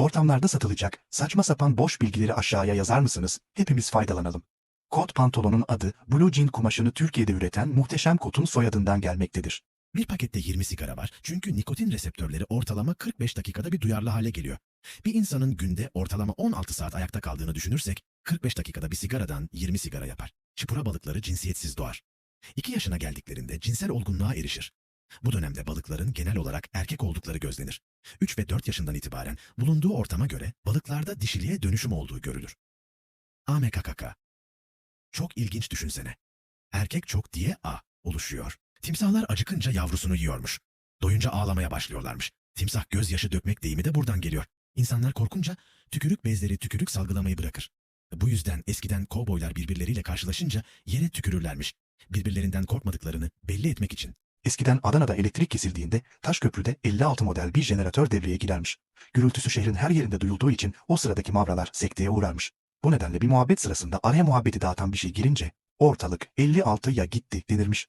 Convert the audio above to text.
Ortamlarda satılacak saçma sapan boş bilgileri aşağıya yazar mısınız? Hepimiz faydalanalım. Kot pantolonun adı Blue Jean kumaşını Türkiye'de üreten muhteşem Kot'un soyadından gelmektedir. Bir pakette 20 sigara var çünkü nikotin reseptörleri ortalama 45 dakikada bir duyarlı hale geliyor. Bir insanın günde ortalama 16 saat ayakta kaldığını düşünürsek 45 dakikada bir sigaradan 20 sigara yapar. Çipura balıkları cinsiyetsiz doğar. 2 yaşına geldiklerinde cinsel olgunluğa erişir. Bu dönemde balıkların genel olarak erkek oldukları gözlenir. 3 ve 4 yaşından itibaren bulunduğu ortama göre balıklarda dişiliğe dönüşüm olduğu görülür. AMKKK Çok ilginç düşünsene. Erkek çok diye A oluşuyor. Timsahlar acıkınca yavrusunu yiyormuş. Doyunca ağlamaya başlıyorlarmış. Timsah gözyaşı dökmek deyimi de buradan geliyor. İnsanlar korkunca tükürük bezleri tükürük salgılamayı bırakır. Bu yüzden eskiden kovboylar birbirleriyle karşılaşınca yere tükürürlermiş. Birbirlerinden korkmadıklarını belli etmek için. Eskiden Adana'da elektrik kesildiğinde Taşköprü'de 56 model bir jeneratör devreye girermiş. Gürültüsü şehrin her yerinde duyulduğu için o sıradaki mavralar sekteye uğrarmış. Bu nedenle bir muhabbet sırasında araya muhabbeti dağıtan bir şey girince ortalık 56'ya gitti denirmiş.